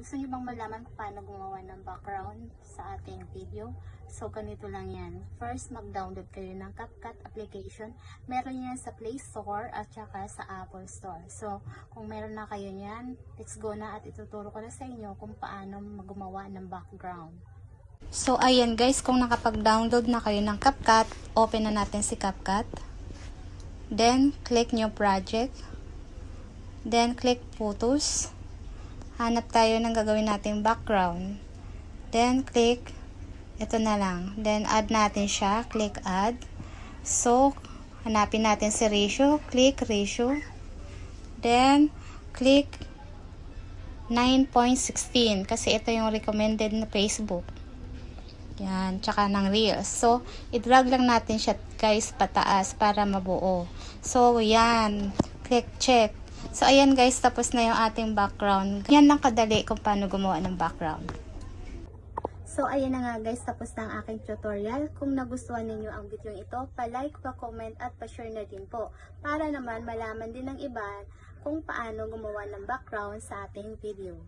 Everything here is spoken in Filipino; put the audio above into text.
Gusto niyo bang malaman paano gumawa ng background sa ating video? So, ganito lang yan. First, mag-download kayo ng CapCut application. Meron yan sa Play Store at saka sa Apple Store. So, kung meron na kayo yan, let's go na at ituturo ko na sa inyo kung paano gumawa ng background. So, ayan guys, kung nakapag-download na kayo ng CapCut, open na natin si CapCut. Then, click New Project. Then, click Photos. Hanap tayo ng gagawin nating background. Then, click ito na lang. Then, add natin siya. Click Add. So, hanapin natin si ratio. Click Ratio. Then, click 9.16 kasi ito yung recommended na Facebook. Yan, tsaka ng Reels. So, i-drag lang natin siya guys pataas para mabuo. So, yan. Click check. So, ayan guys, tapos na yung ating background. Yan lang kadali kung paano gumawa ng background. So, ayan na nga guys, tapos na ang aking tutorial. Kung nagustuhan ninyo ang video ito, pa-like, pa-comment, at pa-share na din po. Para naman malaman din ng iba kung paano gumawa ng background sa ating video.